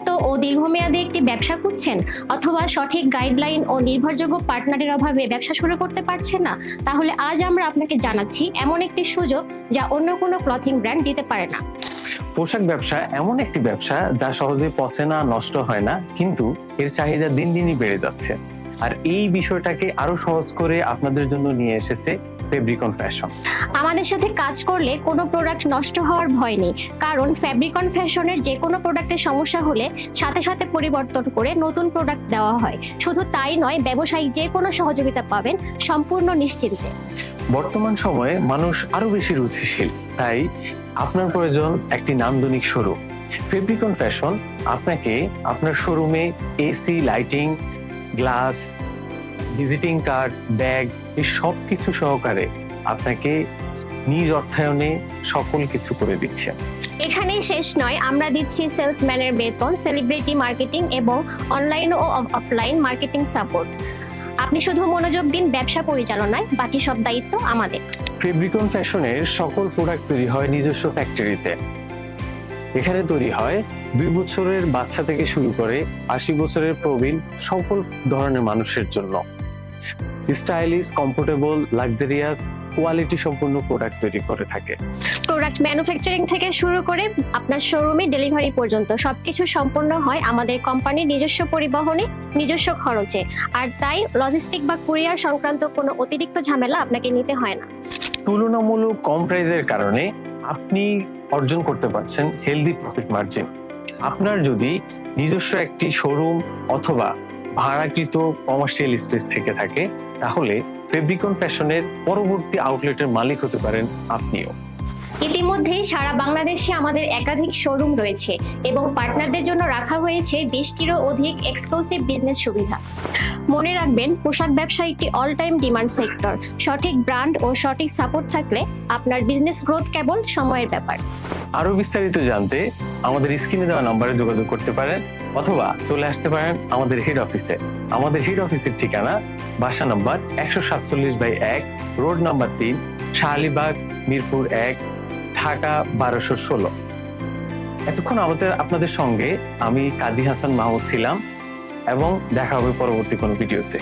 মুক্ত ও দীর্ঘমেয়াদী একটি ব্যবসা খুঁজছেন অথবা সঠিক গাইডলাইন ও নির্ভরযোগ্য পার্টনারের অভাবে ব্যবসা শুরু করতে পারছেন না, তাহলে আজ আমরা আপনাকে জানাচ্ছি এমন একটি সুযোগ যা অন্য কোনো ক্লথিং ব্র্যান্ড দিতে পারে না। পোশাক ব্যবসা এমন একটি ব্যবসা যা সহজে পচে না, নষ্ট হয় না, কিন্তু এর চাহিদা দিন দিনই বেড়ে যাচ্ছে। আর এই বিষয়টাকে আরও সহজ করে আপনাদের জন্য নিয়ে এসেছে ফেব্রিকন ফ্যাশন আমাদের সাথে কাজ করলে কোনো প্রোডাক্ট নষ্ট হওয়ার ভয় নেই। কারণ ফ্যাব্রিকন ফ্যাশনের যে কোনো প্রোডাক্টের সমস্যা হলে সাথে সাথে পরিবর্তন করে নতুন প্রোডাক্ট দেওয়া হয়। শুধু তাই নয় ব্যবসায়িক যে কোনো সহযোগিতা পাবেন সম্পূর্ণ নিশ্চিন্তে। বর্তমান সময়ে মানুষ আরও বেশি রুচিশীল। তাই আপনার প্রয়োজন একটি নান্দনিক শোরুম ফেব্রিকন ফ্যাশন আপনাকে আপনার শোরুমে AC lighting glass visiting card bag এই সব কিছু সহকারে আপনাকে নিজ অর্থায়নে সকল কিছু করে দিচ্ছে। এখানেই শেষ নয় আমরা দিচ্ছি সেলসম্যানের বেতন সেলিব্রিটি মার্কেটিং এবং অনলাইন ও অফলাইন মার্কেটিং সাপোর্ট। আপনি শুধু মনোযোগ দিন ব্যবসা পরিচালনায় বাকি সব দায়িত্ব আমাদের। ফেব্রিকন ফ্যাশনের সকল প্রোডাক্ট তৈরি হয় নিজস্ব ফ্যাক্টরিতে। এখানে তৈরি হয় দুই বছরের বাচ্চা থেকে শুরু করে আশি বছরের প্রবীণ সকল ধরনের মানুষের জন্য। স্টাইলিশ কমফোর্টেবল লাক্সারিয়াস কোয়ালিটি সম্পূর্ণ প্রোডাক্ট তৈরি করে থাকে। প্রোডাক্ট ম্যানুফ্যাকচারিং থেকে শুরু করে আপনার শোরুমে ডেলিভারি পর্যন্ত সবকিছু সম্পন্ন হয় আমাদের কোম্পানির নিজস্ব পরিবহনে নিজস্ব খরচে। আর তাই লজিস্টিক বা কুরিয়ার সংক্রান্ত কোনো অতিরিক্ত ঝামেলা আপনাকে নিতে হয় না। তুলনামূলক কম প্রাইসের কারণে আপনি অর্জন করতে পারছেন হেলদি প্রফিট মার্জিন আপনার যদি নিজস্ব একটি শোরুম অথবা ভাড়াকৃত কমার্শিয়াল স্পেস থেকে থাকে তাহলে ফেব্রিকন ফ্যাশনের পরবর্তী আউটলেটের মালিক হতে পারেন আপনিও। ইতিমধ্যেই সারা বাংলাদেশে আমাদের একাধিক শোরুম রয়েছে এবং পার্টনারদের জন্য রাখা হয়েছে বিশটিরও অধিক এক্সক্লুসিভ বিজনেস সুবিধা। মনে রাখবেন পোশাক ব্যবসা একটি অল টাইম ডিমান্ড সেক্টর সঠিক ব্র্যান্ড ও সঠিক সাপোর্ট থাকলে আপনার বিজনেস গ্রোথ কেবল সময়ের ব্যাপার। আরও বিস্তারিত জানতে আমাদের স্ক্রিনে দেওয়া নম্বরে যোগাযোগ করতে পারেন। অথবা চলে আসতে পারেন আমাদের হেড অফিসে আমাদের হেড অফিসের ঠিকানা বাসা নম্বর একশো সাতচল্লিশ বাই এক, রোড নাম্বার তিন, শাহালিবাগ, মিরপুর এক, ঢাকা বারোশো ষোলো। এতক্ষণ আমাদের আপনাদের সঙ্গে আমি কাজী হাসান মাহমুদ ছিলাম এবং দেখা হবে পরবর্তী কোনো ভিডিওতে।